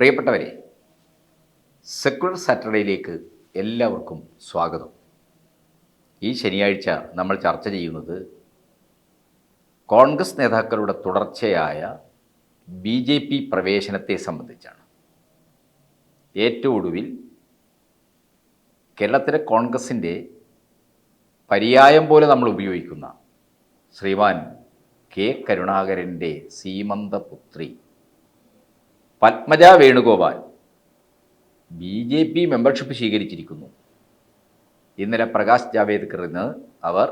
പ്രിയപ്പെട്ടവരെ സെക്കുലർ സാറ്റർഡേയിലേക്ക് എല്ലാവർക്കും സ്വാഗതം. ഈ ശനിയാഴ്ച നമ്മൾ ചർച്ച ചെയ്യുന്നത് കോൺഗ്രസ് നേതാക്കളുടെ തുടർച്ചയായ ബി ജെ പി പ്രവേശനത്തെ സംബന്ധിച്ചാണ്. ഏറ്റവും ഒടുവിൽ കേരളത്തിലെ കോൺഗ്രസിന്റെ പര്യായം പോലെ നമ്മൾ ഉപയോഗിക്കുന്ന ശ്രീമാൻ കെ കരുണാകരന്റെ സീമന്തപുത്രി Padmaja Venugopal. B J P membership സ്വീകരിച്ചിരിക്കുന്നു. ഇന്നലെ പ്രകാശ് ജാവേദ്കറിന് അവർ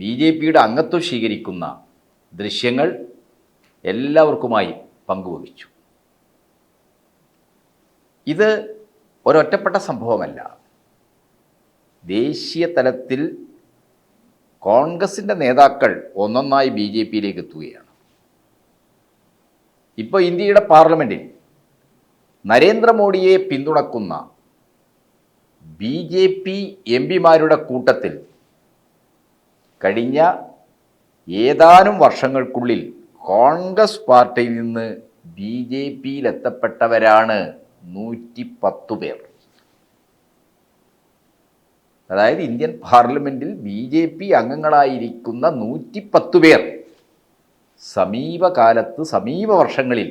ബി ജെ പിയുടെ അംഗത്വം സ്വീകരിക്കുന്ന ദൃശ്യങ്ങൾ എല്ലാവർക്കുമായി പങ്കുവഹിച്ചു. ഇത് ഒരൊറ്റപ്പെട്ട സംഭവമല്ല. ദേശീയ തലത്തിൽ കോൺഗ്രസിന്റെ നേതാക്കൾ ഒന്നൊന്നായി ബി ജെ പിയിലേക്ക് എത്തുകയാണ്. ഇപ്പോൾ ഇന്ത്യയുടെ പാർലമെന്റിൽ നരേന്ദ്രമോദിയെ പിന്തുണക്കുന്ന ബി ജെ പി എം പിമാരുടെ കൂട്ടത്തിൽ കഴിഞ്ഞ ഏതാനും വർഷങ്ങൾക്കുള്ളിൽ കോൺഗ്രസ് പാർട്ടിയിൽ നിന്ന് ബി ജെ പിയിലെത്തപ്പെട്ടവരാണ് നൂറ്റി പത്ത് പേർ. അതായത് ഇന്ത്യൻ പാർലമെന്റിൽ ബി ജെ പി അംഗങ്ങളായിരിക്കുന്ന നൂറ്റി പത്ത് പേർ. സമീപകാലത്ത് സമീപ വർഷങ്ങളിൽ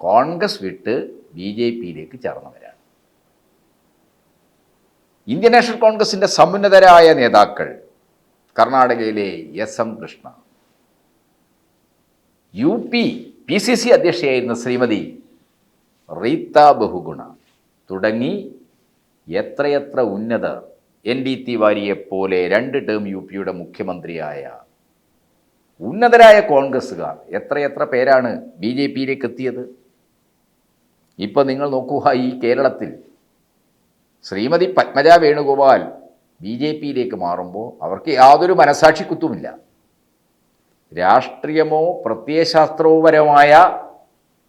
കോൺഗ്രസ് വിട്ട് ബി ജെ പിയിലേക്ക് ചേർന്നവരാണ്. ഇന്ത്യൻ നാഷണൽ കോൺഗ്രസിന്റെ സമുന്നതരായ നേതാക്കൾ കർണാടകയിലെ S M Krishna U P P C C അധ്യക്ഷയായിരുന്ന Shrimati Rita Bahuguna തുടങ്ങി എത്രയെത്ര ഉന്നതർ എൻ ഡി തിവാരിയെപ്പോലെ രണ്ട് ടേം യു പിയുടെ മുഖ്യമന്ത്രിയായ ഉന്നതരായ കോൺഗ്രസ്സുകാർ. എത്രയെത്ര പേരാണ് ബി ജെ പിയിലേക്ക് എത്തിയത്? ഇപ്പം നിങ്ങൾ നോക്കുക ഈ കേരളത്തിൽ ശ്രീമതി പത്മജ വേണുഗോപാൽ ബി ജെ പിയിലേക്ക് മാറുമ്പോൾ അവർക്ക് യാതൊരു മനസാക്ഷിക്കുത്തുമില്ല. രാഷ്ട്രീയമോ പ്രത്യയശാസ്ത്രവുപരമായ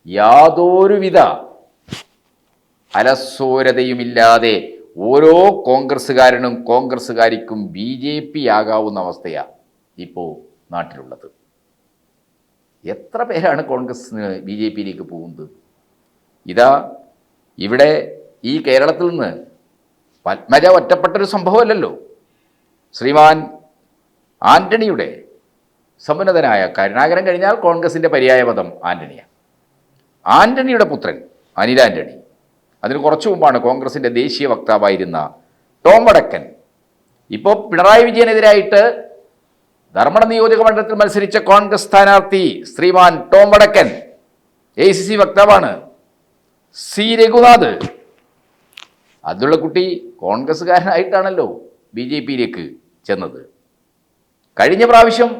യാതൊരുവിധ അലസോരതയുമില്ലാതെ ഓരോ കോൺഗ്രസ്സുകാരനും കോൺഗ്രസ്സുകാരിക്കും ബി ജെ പി ആകാവുന്ന അവസ്ഥയാണ് ഇപ്പോൾ നാട്ടിലുള്ളത്. എത്ര പേരാണ് കോൺഗ്രസ് ബി ജെ പിയിലേക്ക് പോകുന്നത്? ഇതാ ഇവിടെ ഈ കേരളത്തിൽ നിന്ന് പത്മജ ഒറ്റപ്പെട്ടൊരു സംഭവമല്ലല്ലോ. ശ്രീമാൻ ആന്റണിയുടെ സമുന്നതനായ കരുണാകരൻ കഴിഞ്ഞാൽ കോൺഗ്രസിന്റെ പര്യായപദം ആന്റണിയാണ്. ആന്റണിയുടെ പുത്രൻ അനിൽ ആന്റണി. അതിന് കുറച്ചു മുമ്പാണ് കോൺഗ്രസിന്റെ ദേശീയ വക്താവായിരുന്ന ടോം വടക്കൻ. ഇപ്പോൾ പിണറായി വിജയനെതിരായിട്ട് ധർമ്മട നിയോജക മണ്ഡലത്തിൽ മത്സരിച്ച കോൺഗ്രസ് സ്ഥാനാർത്ഥി Shriman Tom Vadakkan. A C C വക്താവാണ് C Raghunath. അതുള്ള കുട്ടി കോൺഗ്രസ്സുകാരനായിട്ടാണല്ലോ ബി ജെ പിയിലേക്ക് ചെന്നത്. കഴിഞ്ഞ പ്രാവശ്യം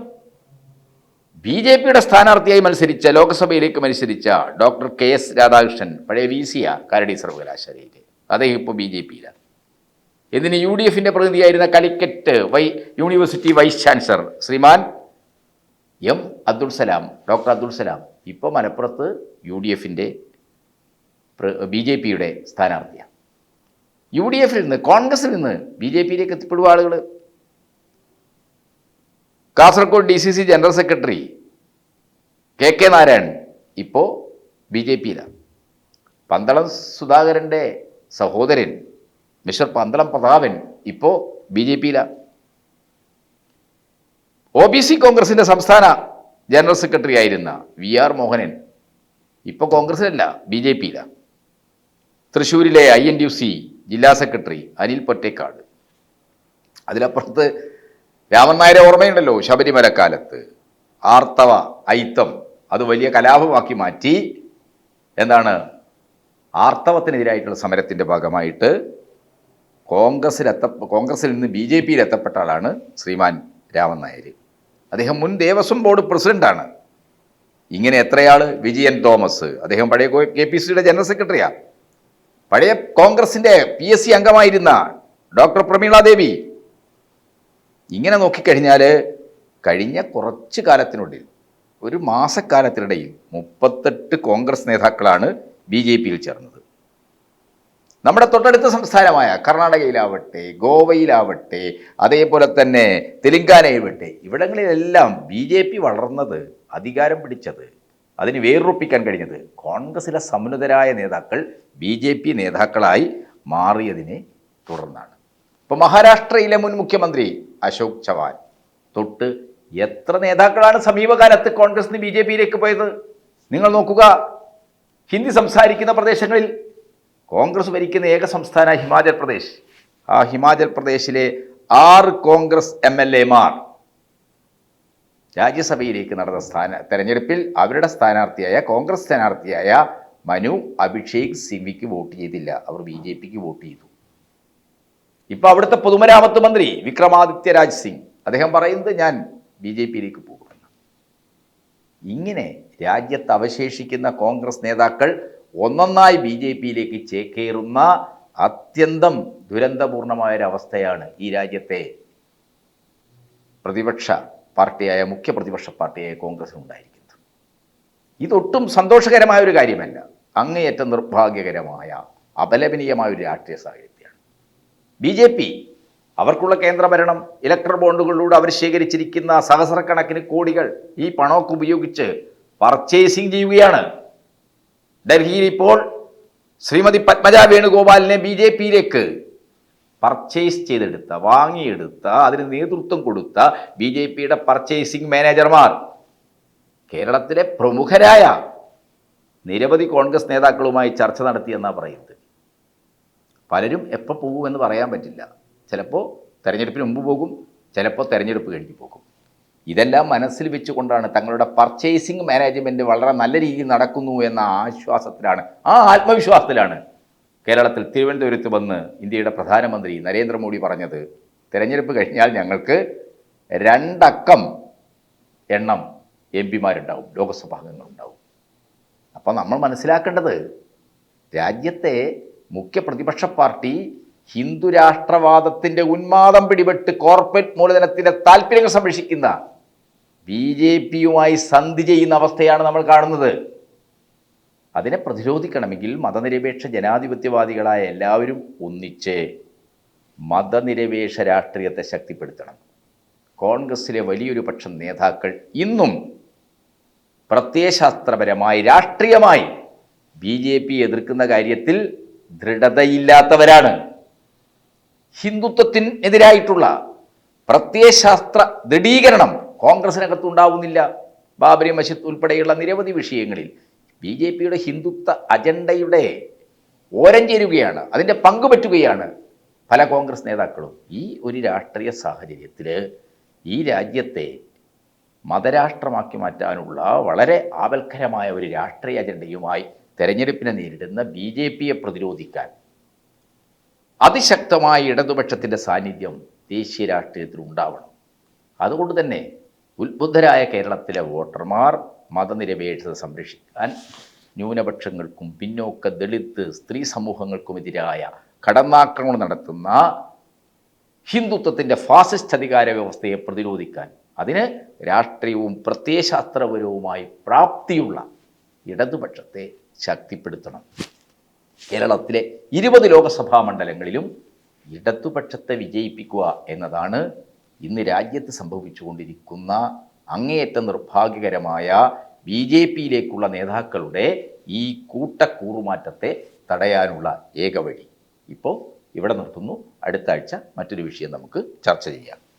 ബി ജെ പിയുടെ സ്ഥാനാർത്ഥിയായി മത്സരിച്ച ലോക്സഭയിലേക്ക് മത്സരിച്ച ഡോക്ടർ കെ എസ് രാധാകൃഷ്ണൻ പഴയ വി സിയ കാരടി സർവകലാശാലയിലെ. അദ്ദേഹം ഇപ്പോൾ ബി ജെ പിയിലാണ്. എന്തിന് യു ഡി എഫിന്റെ പ്രതിനിധിയായിരുന്ന Calicut Y university vice chancellor Shriman M Abdul Salam doctor Abdul Salam ഇപ്പോൾ മലപ്പുറത്ത് യു ഡി എഫിന്റെ ബി ജെ പിയുടെ സ്ഥാനാർത്ഥിയാണ് യു ഡി എഫിൽ നിന്ന് കോൺഗ്രസിൽ നിന്ന് ബി ജെ പിയിലേക്ക് എത്തിപ്പെടുക ആളുകൾ Kasaragod D C C general secretary K K Narayanan ഇപ്പോൾ ബി ജെ പിയിലാണ് പന്തളം സുധാകരന്റെ സഹോദരൻ മിസ്റ്റർ പന്തളം പ്രതാപൻ ഇപ്പോൾ ബി ജെ പിയിലാണ് ഒ ബി സി കോൺഗ്രസിന്റെ സംസ്ഥാന ജനറൽ സെക്രട്ടറി ആയിരുന്ന വി ആർ മോഹനൻ ഇപ്പോൾ കോൺഗ്രസിലല്ല ബി ജെ പിയിലാണ് തൃശ്ശൂരിലെ ഐ എൻ യു സി ജില്ലാ സെക്രട്ടറി അനിൽ പൊറ്റേക്കാട്. അതിലപ്പുറത്ത് രാമൻ നായരെ ഓർമ്മയുണ്ടല്ലോ ശബരിമല കാലത്ത്. ആർത്തവ ഐത്തം അത് വലിയ കലാപമാക്കി മാറ്റി. എന്താണ്? ആർത്തവത്തിനെതിരായിട്ടുള്ള സമരത്തിന്റെ ഭാഗമായിട്ട് കോൺഗ്രസിലെത്ത കോൺഗ്രസിൽ നിന്ന് ബി ജെ പിയിൽ എത്തപ്പെട്ട ആളാണ് ശ്രീമാൻ രാമൻ നായർ അദ്ദേഹം മുൻ ദേവസ്വം ബോർഡ് പ്രസിഡന്റാണ് ഇങ്ങനെ എത്രയാൾ വിജയൻ തോമസ്. അദ്ദേഹം പഴയ കെ പി സിയുടെ ജനറൽ സെക്രട്ടറിയാണ് പഴയ കോൺഗ്രസിന്റെ പി എസ് സി അംഗമായിരുന്ന ഡോക്ടർ പ്രമീള ദേവി. ഇങ്ങനെ നോക്കിക്കഴിഞ്ഞാൽ കഴിഞ്ഞ കുറച്ച് കാലത്തിനുള്ളിൽ ഒരു മാസക്കാലത്തിനിടയിൽ മുപ്പത്തെട്ട് കോൺഗ്രസ് നേതാക്കളാണ് ബി ജെ പിയിൽ ചേർന്നത്. നമ്മുടെ തൊട്ടടുത്ത സംസ്ഥാനമായ കർണാടകയിലാവട്ടെ ഗോവയിലാവട്ടെ അതേപോലെ തന്നെ തെലങ്കാനയിലാവട്ടെ ഇവിടങ്ങളിലെല്ലാം ബി ജെ പി വളർന്നത് അധികാരം പിടിച്ചത് അതിന് വേറുറപ്പിക്കാൻ കഴിഞ്ഞത് കോൺഗ്രസിലെ സമുന്നതരായ നേതാക്കൾ ബി ജെ പി നേതാക്കളായി മാറിയതിനെ തുടർന്നാണ്. ഇപ്പോൾ മഹാരാഷ്ട്രയിലെ മുൻ മുഖ്യമന്ത്രി അശോക് ചവാൻ തൊട്ട് എത്ര നേതാക്കളാണ് സമീപകാലത്ത് കോൺഗ്രസിന് ബി ജെ പിയിലേക്ക് പോയത്? നിങ്ങൾ നോക്കുക ഹിന്ദി സംസാരിക്കുന്ന പ്രദേശങ്ങളിൽ കോൺഗ്രസ് ഭരിക്കുന്ന ഏക സംസ്ഥാന ഹിമാചൽ പ്രദേശ്. ആ ഹിമാചൽ പ്രദേശിലെ ആറ് കോൺഗ്രസ് എം എൽ എമാർ രാജ്യസഭയിലേക്ക് നടന്ന സ്ഥാന തെരഞ്ഞെടുപ്പിൽ അവരുടെ സ്ഥാനാർത്ഥിയായ കോൺഗ്രസ് സ്ഥാനാർത്ഥിയായ മനു അഭിഷേക് സിംഗിക്ക് വോട്ട് ചെയ്തില്ല. അവർ ബി ജെ പിക്ക് വോട്ട് ചെയ്തു. ഇപ്പോൾ അവിടുത്തെ പൊതുമരാമത്ത് മന്ത്രി വിക്രമാദിത്യ രാജ് സിംഗ് അദ്ദേഹം പറയുന്നത് ഞാൻ ബി ജെ പിയിലേക്ക് പോകുമെന്ന്. ഇങ്ങനെ രാജ്യത്ത് അവശേഷിക്കുന്ന കോൺഗ്രസ് നേതാക്കൾ ഒന്നൊന്നായി ബി ജെ പിയിലേക്ക് ചേക്കേറുന്ന അത്യന്തം ദുരന്തപൂർണമായ ഒരു അവസ്ഥയാണ് ഈ രാജ്യത്തെ പ്രതിപക്ഷ പാർട്ടിയായ മുഖ്യ പ്രതിപക്ഷ പാർട്ടിയായ കോൺഗ്രസ് ഉണ്ടായിരിക്കുന്നത്. ഇതൊട്ടും സന്തോഷകരമായ ഒരു കാര്യമല്ല. അങ്ങേയറ്റം നിർഭാഗ്യകരമായ അപലപനീയമായ ഒരു രാഷ്ട്രീയ സാഹചര്യമാണ്. ബി ജെ പി അവർക്കുള്ള കേന്ദ്രഭരണം ഇലക്ട്രൽ ബോണ്ടുകളിലൂടെ അവർ ശേഖരിച്ചിരിക്കുന്ന സഹസ്രക്കണക്കിന് കോടികൾ ഈ പണമൊക്കെ ഉപയോഗിച്ച് പർച്ചേസിംഗ് ചെയ്യുകയാണ്. ഡൽഹിയിൽ ഇപ്പോൾ ശ്രീമതി പത്മജ വേണുഗോപാലിനെ ബി ജെ പിയിലേക്ക് പർച്ചേസ് ചെയ്തെടുത്ത വാങ്ങിയെടുത്ത അതിന് നേതൃത്വം കൊടുത്ത ബി ജെ പിയുടെ പർച്ചേസിംഗ് മാനേജർമാർ കേരളത്തിലെ പ്രമുഖരായ നിരവധി കോൺഗ്രസ് നേതാക്കളുമായി ചർച്ച നടത്തിയെന്നാണ് പറയുന്നത്. പലരും എപ്പോൾ പോകുമെന്ന് പറയാൻ പറ്റില്ല. ചിലപ്പോൾ തെരഞ്ഞെടുപ്പിന് മുമ്പ് പോകും ചിലപ്പോൾ തെരഞ്ഞെടുപ്പ് കഴിഞ്ഞ് പോകും. ഇതെല്ലാം മനസ്സിൽ വെച്ചുകൊണ്ടാണ് തങ്ങളുടെ പർച്ചേസിംഗ് മാനേജ്മെന്റ് വളരെ നല്ല രീതിയിൽ നടക്കുന്നു എന്ന ആശ്വാസത്തിലാണ്. ആ ആത്മവിശ്വാസത്തിലാണ് കേരളത്തിൽ തിരുവനന്തപുരത്ത് വന്ന് ഇന്ത്യയുടെ പ്രധാനമന്ത്രി നരേന്ദ്രമോദി പറഞ്ഞത് തെരഞ്ഞെടുപ്പ് കഴിഞ്ഞാൽ ഞങ്ങൾക്ക് രണ്ടക്കം എണ്ണം എം പിമാരുണ്ടാവും ലോകസഭാംഗങ്ങളുണ്ടാവും അപ്പോൾ നമ്മൾ മനസ്സിലാക്കേണ്ടത് രാജ്യത്തെ മുഖ്യ പ്രതിപക്ഷ പാർട്ടി ഹിന്ദു രാഷ്ട്രവാദത്തിന്റെ ഉന്മാദം പിടിപെട്ട് കോർപ്പറേറ്റ് മൂലധനത്തിന്റെ താല്പര്യങ്ങൾ സംരക്ഷിക്കുന്ന ബി ജെ പിയുമായി സന്ധി ചെയ്യുന്ന അവസ്ഥയാണ് നമ്മൾ കാണുന്നത്. അതിനെ പ്രതിരോധിക്കണമെങ്കിൽ മതനിരപേക്ഷ ജനാധിപത്യവാദികളായ എല്ലാവരും ഒന്നിച്ച് മതനിരപേക്ഷ രാഷ്ട്രീയത്തെ ശക്തിപ്പെടുത്തണം. കോൺഗ്രസിലെ വലിയൊരു പക്ഷം നേതാക്കൾ ഇന്നും പ്രത്യയശാസ്ത്രപരമായി രാഷ്ട്രീയമായി ബി ജെ പി എതിർക്കുന്ന കാര്യത്തിൽ ദൃഢതയില്ലാത്തവരാണ്. ഹിന്ദുത്വത്തിനെതിരായിട്ടുള്ള പ്രത്യയശാസ്ത്ര ദൃഢീകരണം കോൺഗ്രസിനകത്ത് ഉണ്ടാവുന്നില്ല ബാബരി മസ്ജിദ് ഉൾപ്പെടെയുള്ള നിരവധി വിഷയങ്ങളിൽ ബി ജെ പിയുടെ ഹിന്ദുത്വ അജണ്ടയുടെ ഓരം ചേരുകയാണ് അതിന്റെ പങ്കുപറ്റുകയാണ് പല കോൺഗ്രസ് നേതാക്കളും. ഈ ഒരു രാഷ്ട്രീയ സാഹചര്യത്തിൽ ഈ രാജ്യത്തെ മതരാഷ്ട്രമാക്കി മാറ്റാനുള്ള വളരെ ആവൽക്കരമായ ഒരു രാഷ്ട്രീയ അജണ്ടയുമായി തെരഞ്ഞെടുപ്പിനെ നേരിടുന്ന ബി ജെ പിയെ പ്രതിരോധിക്കാൻ അതിശക്തമായ ഇടതുപക്ഷത്തിന്റെ സാന്നിധ്യം ദേശീയ രാഷ്ട്രീയത്തിൽ ഉണ്ടാവണം അതുകൊണ്ട് തന്നെ ഉത്ബുദ്ധരായ കേരളത്തിലെ വോട്ടർമാർ മതനിരപേക്ഷത സംരക്ഷിക്കാൻ ന്യൂനപക്ഷങ്ങൾക്കും പിന്നോക്ക ദളിത് സ്ത്രീ സമൂഹങ്ങൾക്കുമെതിരായ കടന്നാക്രമണം നടത്തുന്ന ഹിന്ദുത്വത്തിന്റെ ഫാസിസ്റ്റ് അധികാര വ്യവസ്ഥയെ പ്രതിരോധിക്കാൻ അതിന് രാഷ്ട്രീയവും പ്രത്യയശാസ്ത്രപരവുമായി പ്രാപ്തിയുള്ള ഇടതുപക്ഷത്തെ ശക്തിപ്പെടുത്തണം. കേരളത്തിലെ ഇരുപത് ലോകസഭാ മണ്ഡലങ്ങളിലും ഇടതുപക്ഷത്തെ വിജയിപ്പിക്കുക എന്നതാണ് ഇന്ന് രാജ്യത്ത് സംഭവിച്ചുകൊണ്ടിരിക്കുന്ന അങ്ങേയറ്റം നിർഭാഗ്യകരമായ ബി ജെ പിയിലേക്കുള്ള നേതാക്കളുടെ ഈ കൂട്ടക്കൂറുമാറ്റത്തെ തടയാനുള്ള ഏക വഴി. ഇപ്പോൾ ഇവിടെ നിർത്തുന്നു. അടുത്ത ആഴ്ച മറ്റൊരു വിഷയം നമുക്ക് ചർച്ച ചെയ്യാം.